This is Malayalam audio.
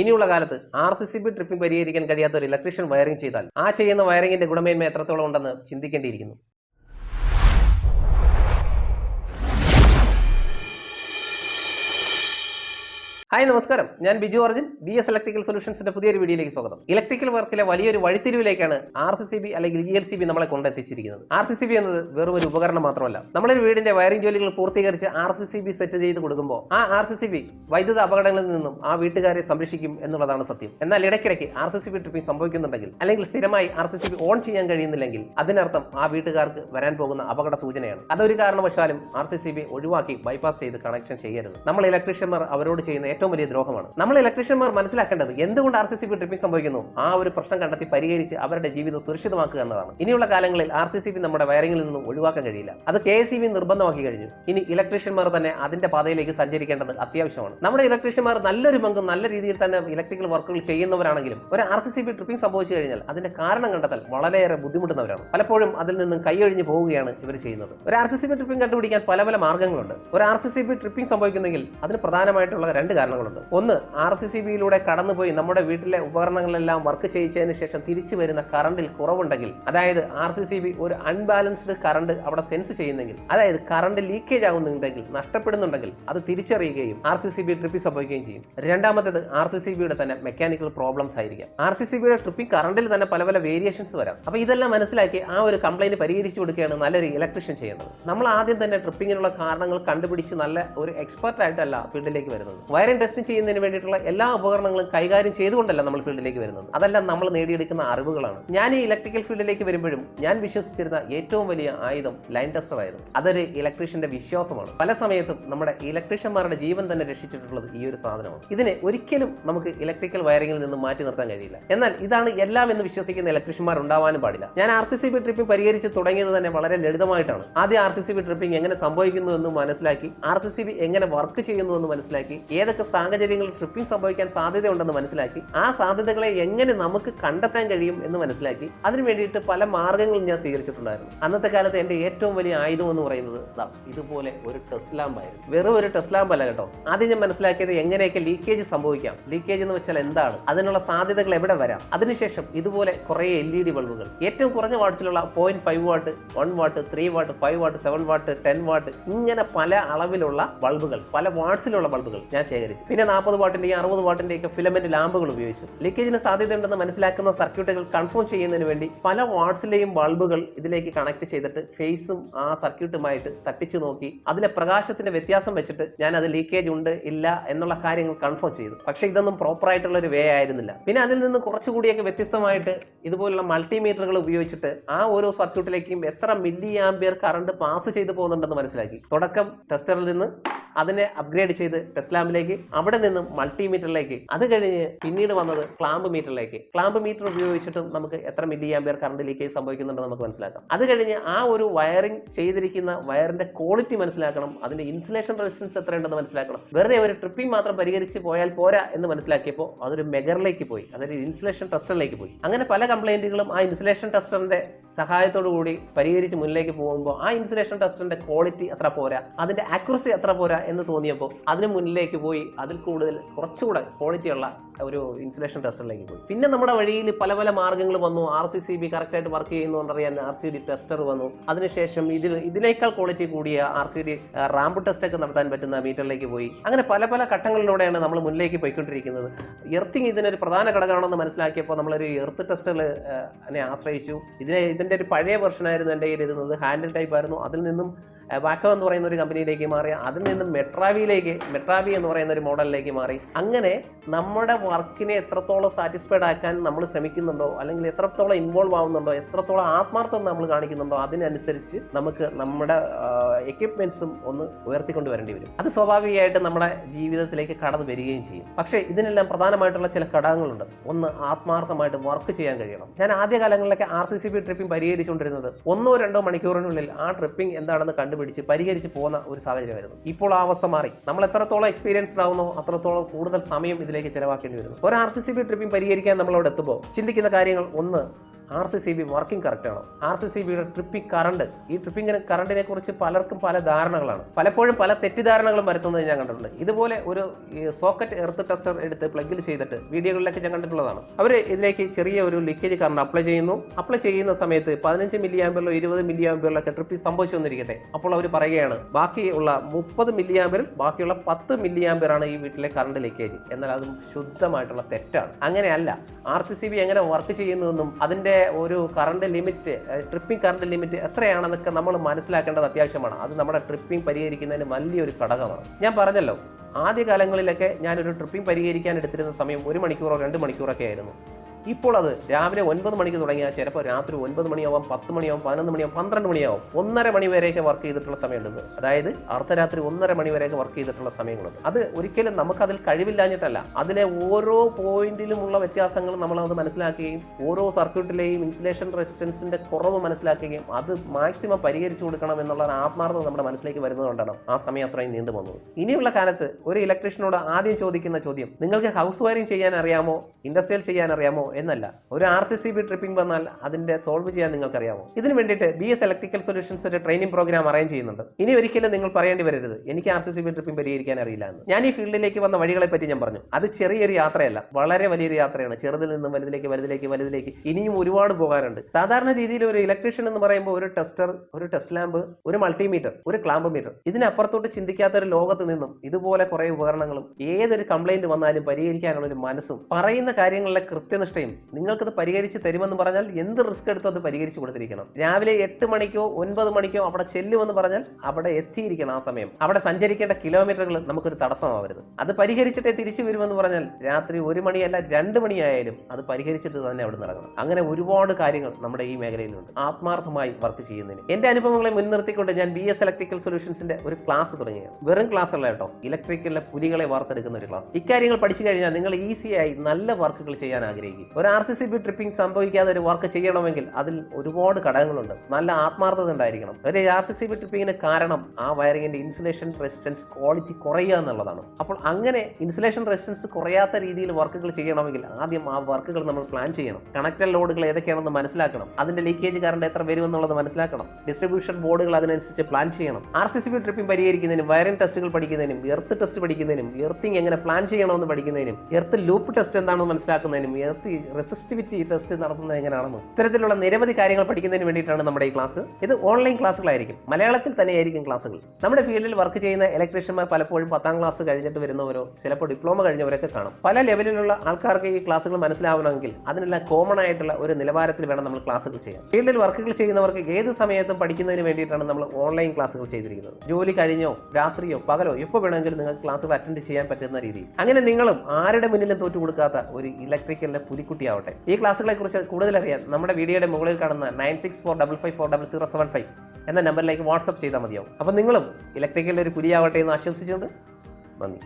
ഇനിയുള്ള കാലത്ത് R C C B tripping പരിഹരിക്കാൻ കഴിയാത്ത ഒരു ഇലക്ട്രീഷ്യൻ വയറിംഗ് ചെയ്താൽ ആ ചെയ്യുന്ന വയറിംഗിന്റെ ഗുണമേന്മ എത്രത്തോളം ഉണ്ടെന്ന് ചിന്തിക്കേണ്ടിയിരിക്കുന്നു. ഹായ് നമസ്കാരം. ഞാൻ Biju Arjun B S electrical സൊല്യൂഷൻസിന്റെ പുതിയൊരു വീഡിയോയിലേക്ക് സ്വാഗതം. ഇലക്ട്രിക്കൽ വർക്കിലെ വലിയൊരു വഴിത്തിരിവിലേക്കാണ് ആർ സി സി ബി അല്ലെങ്കിൽ ഇ എൽ സി ബി നമ്മളെ കൊണ്ടെത്തിച്ചിരിക്കുന്നത്. ആർ സി സി ബി എന്നത് വെറും ഒരു ഉപകരണം മാത്രമല്ല. നമ്മളൊരു വീടിന്റെ വയറിംഗ് ജോലികൾ പൂർത്തീകരിച്ച് R C C B set ചെയ്ത് കൊടുക്കുമ്പോൾ ആ ആർ സി സി ബി വൈദ്യുത അപകടങ്ങളിൽ നിന്നും ആ വീട്ടുകാരെ സംരക്ഷിക്കും എന്നുള്ളതാണ് സത്യം. എന്നാൽ ഇടയ്ക്കിടയ്ക്ക് R C C B tripping സംഭവിക്കുന്നുണ്ടെങ്കിൽ അല്ലെങ്കിൽ സ്ഥിരമായി R C C B on ചെയ്യാൻ കഴിയുന്നില്ലെങ്കിൽ അതിനർത്ഥം ആ വീട്ടുകാർക്ക് വരാൻ പോകുന്ന അപകട സൂചനയാണ്. അതൊരു കാരണവശാലും ആർ സി സി ബി ഒഴിവാക്കി ബൈപ്പാസ് ചെയ്ത് കണക്ഷൻ ചെയ്യരുത്. നമ്മൾ ഇലക്ട്രീഷ്യന്മാർ അവരോട് ചെയ്യുന്ന ഏറ്റവും വലിയ ദ്രോഹമാണ്. നമ്മൾ ഇലക്ട്രീഷ്യന്മാർ മനസ്സിലാക്കേണ്ടത് എന്തുകൊണ്ട് R C C B tripping സംഭവിക്കുന്നു? ആ ഒരു പ്രശ്നം കണ്ടെത്തി പരിഹരിച്ച് അവരുടെ ജീവിതം സുരക്ഷിതമാക്കുക എന്നതാണ്. ഇനിയുള്ള കാലങ്ങളിൽ ആർ സി സി പി നമ്മുടെ വയറിംഗിൽ നിന്നും ഒഴിവാക്കാൻ കഴിയില്ല. അത് കെ എസ് ബി നിർബന്ധമാക്കി കഴിഞ്ഞു. ഇനി ഇലക്ട്രീഷ്യന്മാർ തന്നെ അതിന്റെ പാതയിലേക്ക് സഞ്ചരിക്കേണ്ടത് അത്യാവശ്യമാണ്. നമ്മുടെ ഇലക്ട്രീഷ്യന്മാർ നല്ലൊരു പങ്കും നല്ല രീതിയിൽ തന്നെ ഇലക്ട്രിക്കൽ വർക്കുകൾ ചെയ്യുന്നവരാണെങ്കിലും ഒരു R C C B tripping സംഭവിച്ചു കഴിഞ്ഞാൽ അതിന്റെ കാരണം കണ്ടെത്താൻ വളരെയേറെ ബുദ്ധിമുട്ടുന്നവരാണ്. പലപ്പോഴും അതിൽ നിന്നും കൈയൊഴിഞ്ഞു പോവുകയാണ് ഇവർ ചെയ്യുന്നത്. ഒരു R C C B tripping കണ്ടുപിടിക്കാൻ പല പല മാർഗങ്ങളുണ്ട് ഒരു R C C B tripping സംഭവിക്കുന്നെങ്കിൽ അതിന് പ്രധാനമായിട്ടുള്ള രണ്ട് കാരണങ്ങളുണ്ട്. ഒന്ന് ആർ സി സി ബിയിലൂടെ കടന്നുപോയി നമ്മുടെ വീട്ടിലെ ഉപകരണങ്ങളെല്ലാം വർക്ക് ചെയ്യിച്ചതിന് ശേഷം തിരിച്ചു വരുന്ന കറണ്ടിൽ കുറവുണ്ടെങ്കിൽ അതായത് ആർ സി സി ബി ഒരു അൺബാലൻസ്ഡ് കറണ്ട് അവിടെ സെൻസ് ചെയ്യുന്നെങ്കിൽ അതായത് കറണ്ട് ലീക്കേജ് ആകുന്നുണ്ടെങ്കിൽ നഷ്ടപ്പെടുന്നുണ്ടെങ്കിൽ അത് തിരിച്ചറിയുകയും R C C B tripping സംഭവിക്കുകയും ചെയ്യും. രണ്ടാമത്തേത് ആർ സി സി ബിയുടെ തന്നെ മെക്കാനിക്കൽ പ്രോബ്ലംസ് ആയിരിക്കാം. ആർ സി സി ബിയുടെ ട്രിപ്പിംഗ് കറണ്ടിൽ തന്നെ പല പല വേരിയേഷൻസ് വരാം. അപ്പോൾ ഇതെല്ലാം മനസ്സിലാക്കി ആ ഒരു കംപ്ലൈന്റ് പരിഹരിച്ചു കൊടുക്കുകയാണ് നല്ലൊരു ഇലക്ട്രീഷ്യൻ ചെയ്യുന്നത്. നമ്മൾ ആദ്യം തന്നെ ട്രിപ്പിങ്ങിനുള്ള കാരണങ്ങൾ കണ്ടുപിടിച്ച് നല്ല ഒരു എക്സ്പെർട്ട് ആയിട്ടല്ല ഫീൽഡിലേക്ക് വരുന്നത്. വയറിംഗ് ടെസ്റ്റിംഗ് ചെയ്യുന്നതിന് വേണ്ടിയിട്ടുള്ള എല്ലാ ഉപകരണങ്ങളും കൈകാര്യം ചെയ്തുകൊണ്ടല്ല നമ്മൾ ഫീൽഡിലേക്ക് വരുന്നത്. അതെല്ലാം നമ്മൾ നേടിയെടുക്കുന്ന അറിവുകളാണ്. ഞാൻ ഈ ഇലക്ട്രിക്കൽ ഫീൽഡിലേക്ക് വരുമ്പോഴും ഞാൻ വിശ്വസിച്ചിരുന്ന ഏറ്റവും വലിയ ആയുധം ലൈൻ ടെസ്റ്റർ ആയിരുന്നു. അതൊരു ഇലക്ട്രീഷ്യന്റെ വിശ്വാസമാണ്. പല സമയത്തും നമ്മുടെ ഇലക്ട്രീഷ്യന്മാരുടെ ജീവൻ തന്നെ രക്ഷിച്ചിട്ടുള്ളത് ഈ ഒരു സാധനമാണ്. ഇതിനെ ഒരിക്കലും നമുക്ക് ഇലക്ട്രിക്കൽ വയറിംഗിൽ നിന്ന് മാറ്റി നിർത്താൻ കഴിയില്ല. എന്നാൽ ഇതാണ് എല്ലാം എന്ന് വിശ്വസിക്കുന്ന ഇലക്ട്രീഷ്യന്മാർ ഉണ്ടാവാനും പാടില്ല. ഞാൻ R C C B tripping പരിഹരിച്ച് തുടങ്ങിയത് തന്നെ വളരെ ലളിതമായിട്ടാണ്. ആദ്യം R C C B tripping എങ്ങനെ സംഭവിക്കുന്നു എന്ന് മനസ്സിലാക്കി ആർ സി സി ബി എങ്ങനെ വർക്ക് ചെയ്യുന്നു എന്ന് മനസ്സിലാക്കി ഏതൊക്കെ സാഹചര്യങ്ങളിൽ ട്രിപ്പിംഗ് സംഭവിക്കാൻ സാധ്യതയുണ്ടെന്ന് മനസ്സിലാക്കി ആ സാധ്യതകളെ എങ്ങനെ നമുക്ക് കണ്ടെത്താൻ കഴിയും എന്ന് മനസ്സിലാക്കി അതിനു വേണ്ടിയിട്ട് പല മാർഗങ്ങളും ഞാൻ സ്വീകരിച്ചിട്ടുണ്ടായിരുന്നു. അന്നത്തെ കാലത്ത് എന്റെ ഏറ്റവും വലിയ ആയുധം എന്ന് പറയുന്നത് ഇതുപോലെ ഒരു ടെസ്റ്റ് ലാമ്പായിരുന്നു വെറും ഒരു ടെസ്റ്റ് ലാമ്പ് അല്ല കേട്ടോ. ആദ്യം ഞാൻ മനസ്സിലാക്കിയത് എങ്ങനെയൊക്കെ ലീക്കേജ് സംഭവിക്കാം. ലീക്കേജ് എന്ന് വെച്ചാൽ എന്താണ്? അതിനുള്ള സാധ്യതകൾ എവിടെ വരാം? അതിനുശേഷം ഇതുപോലെ കുറേ എൽ ഇ ഡി ബൾബുകൾ. ഏറ്റവും കുറഞ്ഞ വാട്ട്സിലുള്ള point five watt one watt three watt five watt seven watt ten watt ഇങ്ങനെ പല അളവിലുള്ള ബൾബുകൾ പല വാട്ട്സിലുള്ള ബൾബുകൾ ഞാൻ ശേഖരിച്ചു. പിന്നെ നാൽപ്പത് വാട്ടിന്റെയും അറുപത് വാട്ടിന്റെയൊക്കെ ഫിലമെന്റ് ലാമ്പുകൾ ഉപയോഗിച്ചു. ലീക്കേജിന് സാധ്യതയുണ്ടെന്ന് മനസ്സിലാക്കുന്ന സർക്യൂട്ടുകൾ കൺഫേം ചെയ്യുന്നതിന് വേണ്ടി പല വാട്ട്സിലെയും ബൾബുകൾ ഇതിലേക്ക് കണക്ട് ചെയ്തിട്ട് ഫേസും ആ സർക്യൂട്ടുമായിട്ട് തട്ടിച്ചു നോക്കി അതിലെ പ്രകാശത്തിന്റെ വ്യത്യാസം വെച്ചിട്ട് ഞാൻ അത് ലീക്കേജ് ഉണ്ട് ഇല്ല എന്നുള്ള കാര്യങ്ങൾ കൺഫേം ചെയ്തു. പക്ഷേ ഇതൊന്നും പ്രോപ്പർ ആയിട്ടുള്ള ഒരു വേ ആയിരുന്നില്ല. പിന്നെ അതിൽ നിന്ന് കുറച്ചുകൂടിയൊക്കെ വ്യത്യസ്തമായിട്ട് ഇതുപോലുള്ള മൾട്ടിമീറ്ററുകൾ ഉപയോഗിച്ചിട്ട് ആ ഓരോ സർക്യൂട്ടിലേക്കും എത്ര മില്ലി ആംബിയർ കറണ്ട് പാസ് ചെയ്തു പോകുന്നുണ്ടെന്ന് മനസ്സിലാക്കി. തുടക്കം ടെസ്റ്ററിൽ നിന്ന് അതിനെ അപ്ഗ്രേഡ് ചെയ്ത് ടെസ്ലാമ്പിലേക്ക് അവിടെ നിന്നും മൾട്ടിമീറ്ററിലേക്ക് അത് കഴിഞ്ഞ് പിന്നീട് വന്നത് ക്ലാമ്പ് മീറ്ററിലേക്ക് ക്ലാമ്പ് മീറ്റർ ഉപയോഗിച്ചിട്ടും നമുക്ക് എത്ര മില്ലി ആംബിയർ കറണ്ട് ലീക്കേജ് സംഭവിക്കുന്നുണ്ടെന്ന് നമുക്ക് മനസ്സിലാക്കാം. അത് കഴിഞ്ഞ് ആ ഒരു വയറിംഗ് ചെയ്തിരിക്കുന്ന വയറിന്റെ ക്വാളിറ്റി മനസ്സിലാക്കണം. അതിന്റെ ഇൻസുലേഷൻ റെസിസ്റ്റൻസ് എത്രയുണ്ടെന്ന് മനസ്സിലാക്കണം. വെറുതെ ഒരു ട്രിപ്പിംഗ് മാത്രം പരിഹരിച്ച് പോയാൽ പോരാ എന്ന് മനസ്സിലാക്കിയപ്പോൾ അതൊരു മെഗറിലേക്ക് പോയി. അതൊരു ഇൻസുലേഷൻ ടെസ്റ്ററിലേക്ക് പോയി. അങ്ങനെ പല കംപ്ലൈന്റുകളും ആ ഇൻസുലേഷൻ ടെസ്റ്ററിന്റെ സഹായത്തോടു കൂടി പരിഹരിച്ച് മുന്നിലേക്ക് പോകുമ്പോൾ ആ ഇൻസുലേഷൻ ടെസ്റ്ററിന്റെ ക്വാളിറ്റി എത്ര പോരാ. അതിന്റെ ആക്യുറസി എത്ര പോരാ എന്ന് തോന്നിയപ്പോൾ അതിന് മുന്നിലേക്ക് പോയി അതിൽ കൂടുതൽ കുറച്ചുകൂടെ ക്വാളിറ്റി ഉള്ള ഒരു ഇൻസുലേഷൻ ടെസ്റ്ററിലേക്ക് പോയി. പിന്നെ നമ്മുടെ വഴിയിൽ പല പല മാർഗങ്ങൾ വന്നു. ആർ സി സി ബി കറക്റ്റായിട്ട് വർക്ക് ചെയ്യുന്നുണ്ടറിയാൻ ആർ സി ഡി ടെസ്റ്റർ വന്നു. അതിനുശേഷം ഇതിൽ ഇതിനേക്കാൾ ക്വാളിറ്റി കൂടിയ R C D ramp test ഒക്കെ നടത്താൻ പറ്റുന്ന മീറ്ററിലേക്ക് പോയി. അങ്ങനെ പല പല ഘട്ടങ്ങളിലൂടെയാണ് നമ്മൾ മുന്നിലേക്ക് പോയിക്കൊണ്ടിരിക്കുന്നത്. എർത്തിങ് ഇതിനൊരു പ്രധാന ഘടകമാണെന്ന് മനസ്സിലാക്കിയപ്പോൾ നമ്മളൊരു എർത്ത് ടെസ്റ്റുകൾ അതിനെ ആശ്രയിച്ചു. ഇതിനെ ഇതിന്റെ ഒരു പഴയ വെർഷനായിരുന്നു എന്റെ കയ്യിൽ ഇരുന്നത് ഹാൻഡിൽ ടൈപ്പ് ആയിരുന്നു. അതിൽ നിന്നും വാക്കോ എന്ന് പറയുന്ന ഒരു കമ്പനിയിലേക്ക് മാറി അതിൽ നിന്നും മെട്രാവിയിലേക്ക് മെട്രാവി എന്ന് പറയുന്ന ഒരു മോഡലിലേക്ക് മാറി. അങ്ങനെ നമ്മുടെ വർക്കിനെ എത്രത്തോളം സാറ്റിസ്ഫൈഡ് ആക്കാൻ നമ്മൾ ശ്രമിക്കുന്നുണ്ടോ അല്ലെങ്കിൽ എത്രത്തോളം ഇൻവോൾവ് ആവുന്നുണ്ടോ എത്രത്തോളം ആത്മാർത്ഥം നമ്മൾ കാണിക്കുന്നുണ്ടോ അതിനനുസരിച്ച് നമുക്ക് നമ്മുടെ എക്യുപ്മെന്റ്സും ഒന്ന് ഉയർത്തിക്കൊണ്ട് വരേണ്ടി വരും. അത് സ്വാഭാവികമായിട്ട് നമ്മുടെ ജീവിതത്തിലേക്ക് കടന്നു വരികയും ചെയ്യും. പക്ഷേ ഇതിനെല്ലാം പ്രധാനമായിട്ടുള്ള ചില ഘടകങ്ങളുണ്ട്. ഒന്ന് ആത്മാർത്ഥമായിട്ട് വർക്ക് ചെയ്യാൻ കഴിയണം. ഞാൻ ആദ്യ കാലങ്ങളിലൊക്കെ R C C B tripping പരിഹരിച്ചുകൊണ്ടിരുന്നത് ഒന്നോ രണ്ടോ മണിക്കൂറിനുള്ളിൽ ആ ട്രിപ്പിംഗ് എന്താണെന്ന് കണ്ടുപിടിച്ച് പരിഹരിച്ച് പോകുന്ന ഒരു സാഹചര്യമായിരുന്നു. ഇപ്പോൾ ആ അവസ്ഥ മാറി. നമ്മൾ എത്രത്തോളം എക്സ്പീരിയൻസ്ഡ് ആവുന്നോ അത്രത്തോളം കൂടുതൽ സമയം ഇതിലേക്ക് ചിലവാക്കേണ്ടി വരുന്നു. ഒരു R C C B tripping പരിഹരിക്കാൻ നമ്മൾ അവിടെ എത്തുമ്പോൾ ചിന്തിക്കുന്ന കാര്യങ്ങൾ ഒന്ന് R C C B working correct ആണോ? ആർ സി സി ബിയുടെ ട്രിപ്പിംഗ് കറണ്ട് ഈ ട്രിപ്പിംഗ് കറണ്ടിനെ കുറിച്ച് പലർക്കും പല ധാരണകളാണ്. പലപ്പോഴും പല തെറ്റിദ്ധാരണകളും വരുത്തുന്നത് ഞാൻ കണ്ടിട്ടുണ്ട്. ഇതുപോലെ ഒരു സോക്കറ്റ് എർത്ത് ടെസ്റ്റർ എടുത്ത് പ്ലഗിൽ ചെയ്തിട്ട് വീഡിയോകളിലൊക്കെ ഞാൻ കണ്ടിട്ടുള്ളതാണ്. അവർ ഇതിലേക്ക് ചെറിയ ഒരു ലീക്കേജ് കറണ്ട് അപ്ലൈ ചെയ്യുന്നു. അപ്ലൈ ചെയ്യുന്ന സമയത്ത് പതിനഞ്ച് മില്ലി ആമ്പറിലോ ഇരുപത് മില്ലി ആമ്പറിലൊക്കെ ട്രിപ്പിംഗ് സംഭവിച്ചു വന്നിരിക്കട്ടെ അപ്പോൾ അവർ പറയുകയാണ് ബാക്കിയുള്ള മുപ്പത് മില്ലി ആമ്പറിൽ ബാക്കിയുള്ള പത്ത് മില്ലി ആമ്പറാണ് ഈ വീട്ടിലെ കറണ്ട് ലീക്കേജ് എന്നാൽ അതും ശുദ്ധമായിട്ടുള്ള തെറ്റാണ്. അങ്ങനെയല്ല. ആർ സി സി ബി എങ്ങനെ വർക്ക് ചെയ്യുന്നതെന്നും ഒരു current limit tripping current limit എത്രയാണെന്നൊക്കെ നമ്മൾ മനസ്സിലാക്കേണ്ടത് അത്യാവശ്യമാണ്. അത് നമ്മുടെ ട്രിപ്പിംഗ് പരിഹരിക്കുന്നതിന് വലിയൊരു ഘടകമാണ്. ഞാൻ പറഞ്ഞല്ലോ ആദ്യ കാലങ്ങളിലൊക്കെ ഞാനൊരു ട്രിപ്പിംഗ് പരിഹരിക്കാൻ എടുത്തിരുന്ന സമയം ഒരു മണിക്കൂറോ രണ്ട് മണിക്കൂറൊക്കെ ആയിരുന്നു. ഇപ്പോൾ അത് രാവിലെ ഒൻപത് മണിക്ക് തുടങ്ങിയാൽ ചിലപ്പോൾ രാത്രി ഒൻപത് മണിയാവാം പത്ത് മണിയാവും പതിനൊന്ന് മണിയാവും പന്ത്രണ്ട് മണിയാവും. ഒന്നര മണി വരെയൊക്കെ വർക്ക് ചെയ്തിട്ടുള്ള സമയമുണ്ട്. അതായത് അർദ്ധരാത്രി ഒന്നര മണി വരെയൊക്കെ വർക്ക് ചെയ്തിട്ടുള്ള സമയങ്ങളുണ്ട്. അത് ഒരിക്കലും നമുക്കതിൽ കഴിവില്ലാഞ്ഞിട്ടല്ല. അതിലെ ഓരോ പോയിന്റിലുമുള്ള വ്യത്യാസങ്ങൾ നമ്മൾ അത് മനസ്സിലാക്കുകയും ഓരോ സർക്യൂട്ടിലെയും ഇൻസുലേഷൻ റെസിസ്റ്റൻസിന്റെ കുറവ് മനസ്സിലാക്കുകയും അത് മാക്സിമം പരിഹരിച്ചു കൊടുക്കണം എന്നുള്ള ആത്മാർത്ഥത നമ്മുടെ മനസ്സിലേക്ക് വരുന്നതുകൊണ്ടാണ് ആ സമയം അത്രയും നീണ്ടു പോകുന്നത്. ഇനിയുള്ള കാലത്ത് ഒരു ഇലക്ട്രീഷ്യനോട് ആദ്യം ചോദിക്കുന്ന ചോദ്യം നിങ്ങൾക്ക് ഹൗസ് വയറിംഗ് ചെയ്യാൻ അറിയാമോ? ഇൻഡസ്ട്രിയൽ ചെയ്യാൻ അറിയാമോ? എന്നല്ല. ഒരു R C C B tripping വന്നാൽ അതിന്റെ സോൾവ് ചെയ്യാൻ നിങ്ങൾക്ക് അറിയാമോ ഇതിന് വേണ്ടിയിട്ട് ബി എസ് ഇലക്ട്രിക്കൽ സൊല്യൂഷൻസ് ഒരു ട്രെയിനിങ് പ്രോഗ്രാം അറേഞ്ച് ചെയ്യുന്നുണ്ട്. ഇനി ഒരിക്കലും നിങ്ങൾ പറയേണ്ടി വരരുത്. എനിക്ക് R C C B tripping പരിഹരിക്കാൻ അറിയില്ല എന്ന്. ഞാൻ ഈ ഫീൽഡിലേക്ക് വന്ന വഴികളെ പറ്റി ഞാൻ പറഞ്ഞു. അത് ചെറിയൊരു യാത്രയല്ല. വളരെ വലിയൊരു യാത്രയാണ്. ചെറുതിൽ നിന്നും വലുതിലേക്ക് വലുതിലേക്ക് വലുതിലേക്ക് ഇനിയും ഒരുപാട് പോകാനുണ്ട്. സാധാരണ രീതിയിൽ ഒരു ഇലക്ട്രീഷ്യൻ എന്ന് പറയുമ്പോൾ ഒരു ടെസ്റ്റർ ഒരു ടെസ്റ്റ് ലാമ്പ് ഒരു മൾട്ടിമീറ്റർ ഒരു ക്ലാമ്പ് മീറ്റർ ഇതിനപ്പുറത്തോട്ട് ചിന്തിക്കാത്ത ഒരു ലോകത്ത് നിന്നും ഇതുപോലെ കുറെ ഉപകരണങ്ങളും ഏതൊരു കംപ്ലൈന്റ് വന്നാലും പരിഹരിക്കാനുള്ള ഒരു മനസ്സും പറയുന്ന കാര്യങ്ങളിലെ കൃത്യനിഷ്ഠയും നിങ്ങൾക്കത് പരിഹരിച്ച് തരുമെന്ന് പറഞ്ഞാൽ എന്ത് റിസ്ക് എടുത്തോ അത് പരിഹരിച്ച് കൊടുത്തിരിക്കണം. രാവിലെ എട്ട് മണിക്കോ ഒൻപത് മണിക്കോ അവിടെ ചെല്ലുമെന്ന് പറഞ്ഞാൽ അവിടെ എത്തിയിരിക്കണം ആ സമയം. അവിടെ സഞ്ചരിക്കേണ്ട കിലോമീറ്ററുകൾ നമുക്കൊരു തടസ്സമാവരുത്. അത് പരിഹരിച്ചിട്ടേ തിരിച്ചു വരുമെന്ന് പറഞ്ഞാൽ രാത്രി ഒരു മണിയല്ല രണ്ട് മണിയായാലും അത് പരിഹരിച്ചിട്ട് തന്നെ അവിടെ ഇറങ്ങണം. അങ്ങനെ ഒരുപാട് കാര്യങ്ങൾ നമ്മുടെ ഈ മേഖലയിലുണ്ട്. ആത്മാർത്ഥമായി വർക്ക് ചെയ്യുന്നതിന്. എന്റെ അനുഭവങ്ങളെ മുൻനിർത്തിക്കൊണ്ട് ഞാൻ ബി എസ് ഇലക്ട്രിക്കൽ സൊല്യൂഷൻസിന്റെ ഒരു ക്ലാസ് തുടങ്ങിയാണ്. വെറും ക്ലാസ് അല്ല കേട്ടോ. ഇലക്ട്രിക്കലിലെ പുലികളെ വാർത്തെടുക്കുന്ന ഒരു ക്ലാസ്. ഇക്കാര്യങ്ങൾ പഠിച്ചു കഴിഞ്ഞാൽ നിങ്ങൾ ഈസിയായി നല്ല വർക്കുകൾ ചെയ്യാൻ ആഗ്രഹിക്കും. ഒരു R C C B tripping സംഭവിക്കാതെ ഒരു വർക്ക് ചെയ്യണമെങ്കിൽ അതിൽ ഒരുപാട് ഘടകങ്ങളുണ്ട്. നല്ല ആത്മാർത്ഥത ഉണ്ടായിരിക്കണം. ഒരു ആർ സി സി ബി ട്രിപ്പിങ്ങിന് കാരണം ആ വയറിങ്ങിന്റെ ഇൻസുലേഷൻ റെസിസ്റ്റൻസ് ക്വാളിറ്റി കുറയുക എന്നുള്ളതാണ്. അപ്പോൾ അങ്ങനെ ഇൻസുലേഷൻ റെസിസ്റ്റൻസ് കുറയാത്ത രീതിയിൽ വർക്കുകൾ ചെയ്യണമെങ്കിൽ ആദ്യം ആ വർക്കുകൾ നമ്മൾ പ്ലാൻ ചെയ്യണം. കണക്റ്റഡ് ലോഡുകൾ ഏതൊക്കെയാണെന്ന് മനസ്സിലാക്കണം. അതിന്റെ ലീക്കേജ് കറണ്ട് എത്ര വരുമെന്നുള്ളത് മനസ്സിലാക്കണം. ഡിസ്ട്രിബ്യൂഷൻ ബോർഡുകൾ അതിനനുസരിച്ച് പ്ലാൻ ചെയ്യണം. R C C B tripping പരിഹരിക്കുന്നതിനും വയറിംഗ് ടെസ്റ്റുകൾ പഠിക്കുന്നതിനും എർത്ത് ടെസ്റ്റ് പഠിക്കുന്നതിനും എർത്തിങ് എങ്ങനെ പ്ലാൻ ചെയ്യണമെന്ന് പഠിക്കുന്നതിനും എർത്ത് ലൂപ്പ് ടെസ്റ്റ് എന്താണെന്ന് മനസ്സിലാക്കുന്നതിനും എർത്ത് റെസിസ്റ്റിവിറ്റി ടെസ്റ്റ് നടത്തുന്നത് എങ്ങനെയാണെന്നും? ഇത്തരത്തിലുള്ള നിരവധി കാര്യങ്ങൾ പഠിക്കുന്നതിന് വേണ്ടിയിട്ടാണ് നമ്മുടെ ഈ ക്ലാസ്. ഇത് ഓൺലൈൻ ക്ലാസ്സുകളായിരിക്കും. മലയാളത്തിൽ തന്നെയായിരിക്കും ക്ലാസ്സുകൾ. നമ്മുടെ ഫീൽഡിൽ വർക്ക് ചെയ്യുന്ന ഇലക്ട്രീഷ്യന്മാർ പലപ്പോഴും പത്താം ക്ലാസ് കഴിഞ്ഞിട്ട് വരുന്നവരോ ചിലപ്പോൾ ഡിപ്ലോമ കഴിഞ്ഞവരൊക്കെ കാണും. പല ലെവലിലുള്ള ആൾക്കാർക്ക് ഈ ക്ലാസ്സുകൾ മനസ്സിലാവണമെങ്കിൽ അതിനെല്ലാം കോമൺ ആയിട്ടുള്ള ഒരു നിലവാരത്തിൽ വേണം നമ്മൾ ക്ലാസ്സുകൾ ചെയ്യാൻ. ഫീൽഡിൽ വർക്കുകൾ ചെയ്യുന്നവർക്ക് ഏത് സമയത്തും പഠിക്കുന്നതിന് വേണ്ടിയിട്ടാണ് നമ്മൾ ഓൺലൈൻ ക്ലാസ്സുകൾ ചെയ്തിരിക്കുന്നത്. ജോലി കഴിഞ്ഞോ രാത്രിയോ പകലോ എപ്പോൾ വേണമെങ്കിലും നിങ്ങൾക്ക് ക്ലാസ്സുകൾ അറ്റൻഡ് ചെയ്യാൻ പറ്റുന്ന രീതി അങ്ങനെ നിങ്ങളും ആരുടെ മുന്നിലും തോറ്റുകൊടുക്കാത്ത ഒരു ഇലക്ട്രിക്കലിന്റെ പുലിക്കുട്ടിയാവട്ടെ ഈ ക്ലാസ്സുകളെ കുറിച്ച് കൂടുതൽ അറിയാൻ നമ്മുടെ വീഡിയോയുടെ മുകളിൽ കാണുന്ന nine six four double five four double zero seven five എന്ന നമ്പറിലേക്ക് വാട്സപ്പ് ചെയ്താൽ മതിയാവും. അപ്പോൾ നിങ്ങളും ഇലക്ട്രിക്കലിൽ ഒരു കുലിയാവട്ടെ എന്ന് ആശംസിച്ചുകൊണ്ട് നന്ദി.